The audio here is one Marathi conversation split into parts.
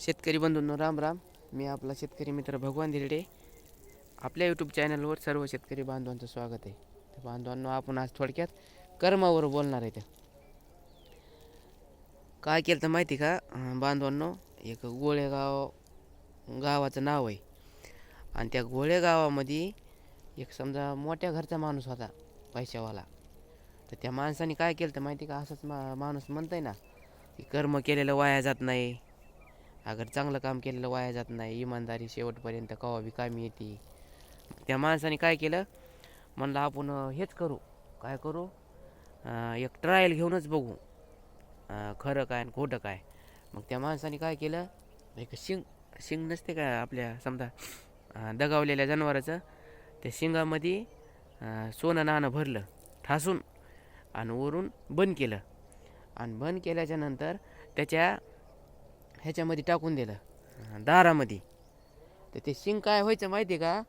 शेतकरी बंधूंनो राम राम. मी आपला शेतकरी मित्र भगवान धिरडे आपल्या यूट्यूब चॅनलवर सर्व शेतकरी बांधवांचं स्वागत आहे. तर बांधवांनो आपण आज थोडक्यात कर्मावर बोलणार आहे काय केलं तर माहिती का? बांधवांनो एक गोळेगाव गावाचं नाव आहे. आणि त्या गोळेगावामध्ये एक समजा मोठ्या घरचा माणूस होता पैशावाला. तर त्या माणसाने काय केलं तर माहिती का? असंच मा माणूस म्हणतंय ना की कर्म केलेलं वाया जात नाही. अगर चांगलं काम केलेलं वाया जात नाही इमानदारी शेवटपर्यंत कवा बी कामी येते. त्या माणसाने काय केलं? म्हणलं आपण हेच करू. काय करू? एक ट्रायल घेऊनच बघू. खरं काय आणि खोटं काय. मग त्या माणसाने काय केलं? एक शिंग शिंग नसते का आपल्या समजा दगावलेल्या जनावराचं? त्या शिंगामध्ये सोनं नाणं भरलं ठासून आणि वरून बंद केलं. आणि बंद केल्याच्यानंतर त्याच्या ह्याच्यामध्ये टाकून दिलं. दारामध्ये. तर ते शिंग काय व्हायचं माहिती आहे का?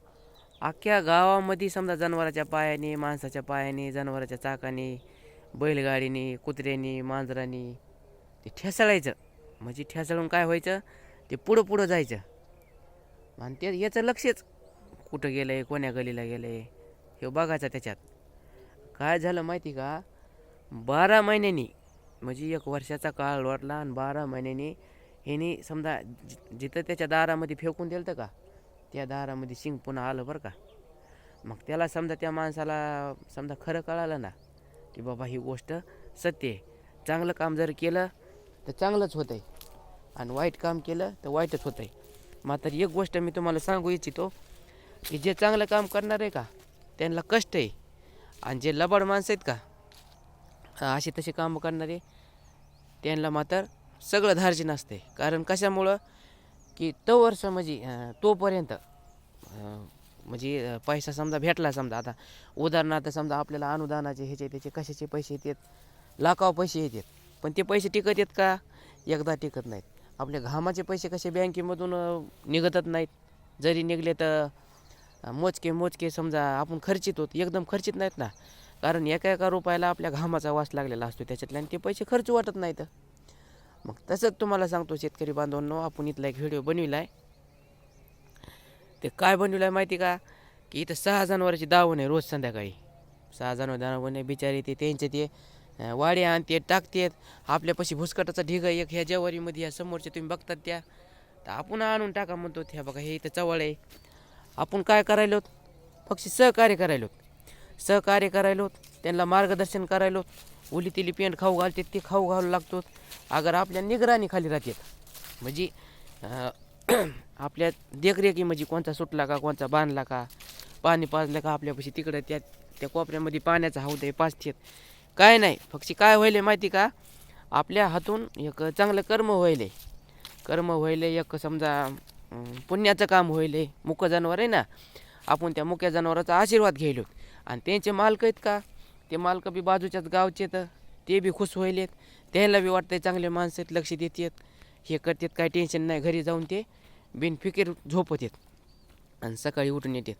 अख्ख्या गावामध्ये समजा जनावराच्या पायाने माणसाच्या पायाने जनावराच्या चाकाने बैलगाडीने कुत्र्याने मांजराने ते ठेसळायचं. म्हणजे ठेसळून काय व्हायचं? ते पुढं पुढं जायचं. आणि ते याचं लक्षच कुठं गेलं आहे कोण्या गलीला गेलं आहे हे बघायचं त्याच्यात. काय झालं माहिती का? बारा महिन्यांनी म्हणजे एक वर्षाचा काळ वाटला आणि बारा महिन्यांनी ह्याने समजा जिथं त्याच्या दारामध्ये फेकून दिलं का त्या दारामध्ये शिंग पुन्हा आलं बरं का. मग त्याला समजा त्या माणसाला समजा खरं कळालं ना की बाबा ही गोष्ट सत्य आहे. चांगलं काम जर केलं तर चांगलंच होतं आहे आणि वाईट काम केलं तर वाईटच होतं आहे मात्र एक गोष्ट मी तुम्हाला सांगू इच्छितो की जे चांगलं काम करणार आहे का त्यांना कष्ट आहे. आणि जे लबाड माणसं आहेत का असे तसे कामं करणारे त्यांना मात्र सगळं धार्जी नसते कारण कशामुळं? की तो वर्ष म्हणजे तोपर्यंत म्हणजे पैसा समजा भेटला समजा आता. उदाहरणार्थ समजा आपल्याला अनुदानाचे ह्याचे त्याचे कशाचे पैसे येतात? लाखाव पैसे येतात. पण ते पैसे टिकत आहेत का? एकदा टिकत नाहीत. आपल्या घामाचे पैसे कसे बँकेमधून निघतच नाहीत. जरी निघले तर मोजके मोजके समजा आपण खर्चित होत. एकदम खर्चित नाहीत ना. कारण एका एका रुपयाला आपल्या घामाचा वास लागलेला असतो. त्याच्यातल्या आणि ते पैसे खर्च वाटत नाहीत. मग तसंच तुम्हाला सांगतो शेतकरी बांधवांनो आपण इथला एक व्हिडिओ बनविला आहे ते काय बनविलं आहे माहिती का? की इथं सहा जनावरांची दावण आहे रोज संध्याकाळी. सहा जनावर दावण आहे बिचारी ते त्यांचे ते वाडे आणते टाकतेत. आपल्यापाशी भुसकटाचा ढिग आहे एक ह्या जवारीमध्ये ह्या समोरच्या तुम्ही बघतात त्या. तर आपण आणून टाका म्हणतो ह्या बघा हे इथं चवळ आहे. आपण काय करायलो पक्षी सहकार्य करायलो सहकार्य करायलो त्यांना मार्गदर्शन करायलो ओली तिली पेंट खाऊ घालते ते खाऊ घालू लागतो अगर आपल्या निगराणी खाली राहतात. म्हणजे आपल्या देखरेखी म्हणजे कोणता सुटला का कोणता बांधला का पाणी पाजलं का आपल्यापाशी तिकडं त्या त्या कोपऱ्यामध्ये पाण्याचा हाऊद आहे पाचतेत काय नाही फक्त काय व्हायले माहिती का? आपल्या हातून एक चांगलं कर्म व्हायले कर्म व्हायले एक समजा पुण्याचं काम व्हायले मुक जनावर आहे ना आपण त्या मुक्या जनावराचा आशीर्वाद घ्यायलो आणि त्यांचे मालक आहेत का? ते मालक बी बाजूच्याच गावचे तर ते बी खुश व्हायलेत. त्यांना बी वाटतंय चांगले माणसं आहेत लक्ष देतात हे करतात काय टेन्शन नाही घरी जाऊन ते बिनफिकीर झोपत आहेत. आणि सकाळी उठून येतात.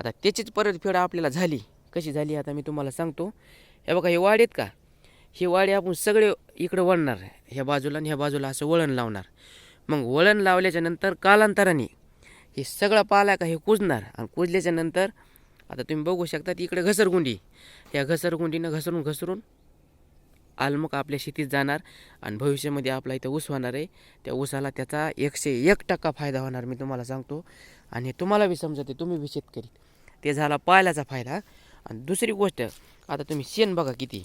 आता त्याचीच परतफेड आपल्याला झाली. कशी झाली आता मी तुम्हाला सांगतो. हे बघा हे वाड आहेत का? हे वाडे आपण सगळे इकडं वळणार. ह्या बाजूला आणि ह्या बाजूला असं वळण लावणार. मग वळण लावल्याच्या नंतर कालांतराने हे सगळं पाला का हे कुजणार. आणि कुजल्याच्या नंतर आता तुम्ही बघू शकता इकडे घसरगुंडी. या घसरगुंडीनं घसरून घसरून आलमक आपल्या शेतीत जाणार आणि भविष्यामध्ये आपला इथं ऊस होणार आहे. त्या ऊसाला त्याचा एकशे एक टक्का फायदा होणार मी तुम्हाला सांगतो. आणि तुम्हाला बी समजते तुम्ही बी शेतकरी. ते झाला पाल्याचा फायदा. आणि दुसरी गोष्ट आता तुम्ही शेण बघा किती.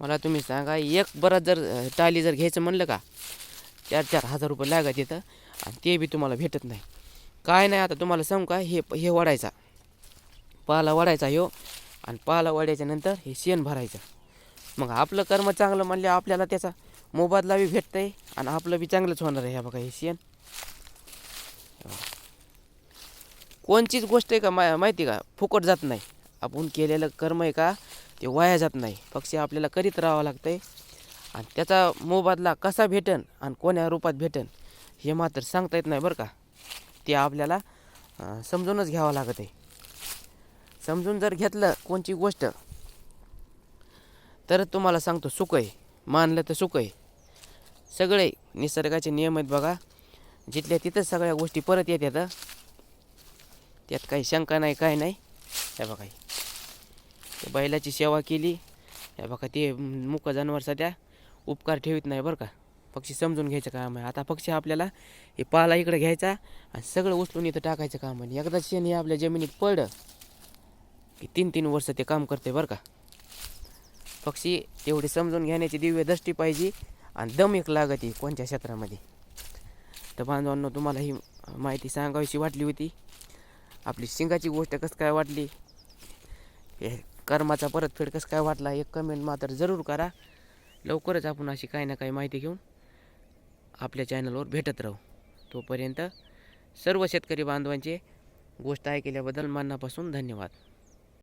मला तुम्ही सांगा एक बरं जर टाली जर घ्यायचं म्हणलं का चार चार हजार रुपये लागत येतं आणि ते बी तुम्हाला भेटत नाही. काय नाही आता तुम्हाला सांगू का हे हे वाढायचा पाला वाढायचा ह्यो आणि पाला वाढायच्यानंतर हे शेण भरायचं. मग आपलं कर्म चांगलं म्हणले आपल्याला त्याचा मोबदला बी भेटतं आहे आणि आपलं बी चांगलंच होणार आहे. ह्या बघा हे शेण. कोणचीच गोष्ट आहे का मा माहिती का? फुकट जात नाही. आपण केलेलं कर्म आहे का ते वाया जात नाही. पक्षी आपल्याला करीत राहावं लागतं आहे आणि त्याचा मोबदला कसा भेटन आणि कोण्या रूपात भेटन हे मात्र सांगता येत नाही बरं का. ते आपल्याला समजूनच घ्यावं लागत आहे. समजून जर घेतलं कोणची गोष्ट तर तुम्हाला सांगतो सुख आहे. मानलं तर सुख आहे. सगळे निसर्गाचे नियम आहेत बघा. जिथल्या तिथंच सगळ्या गोष्टी परत येतात त्यात काही शंका नाही काय नाही. हे बघा बैलाची सेवा केली. हे बघा ते मुक जनावर सध्या उपकार ठेवीत नाही बरं का. पक्षी समजून घ्यायचं काम आहे. आता पक्षी आपल्याला हे पाला इकडे घ्यायचा आणि सगळं उचलून इथं टाकायचं काम आहे. एकदा शेण हे आपल्या जमिनीत पडलं की तीन तीन वर्ष ते काम करते बरं का. पक्षी तेवढी समजून घेण्याची दिव्य दृष्टी पाहिजे आणि दम एक लागते कोणत्या क्षेत्रामध्ये. तर बांधवांनो तुम्हाला ही माहिती सांगावीशी वाटली होती. आपली शिंगाची गोष्ट कसं काय वाटली? हे कर्माचा परतफेड कसं काय वाटला? एक कमेंट मात्र जरूर करा. लवकरच आपण अशी काही ना काही माहिती घेऊन आपल्या चॅनलवर भेटत राहू. तोपर्यंत सर्व शेतकरी बांधवांचे गोष्ट ऐकल्याबद्दल मनापासून धन्यवाद.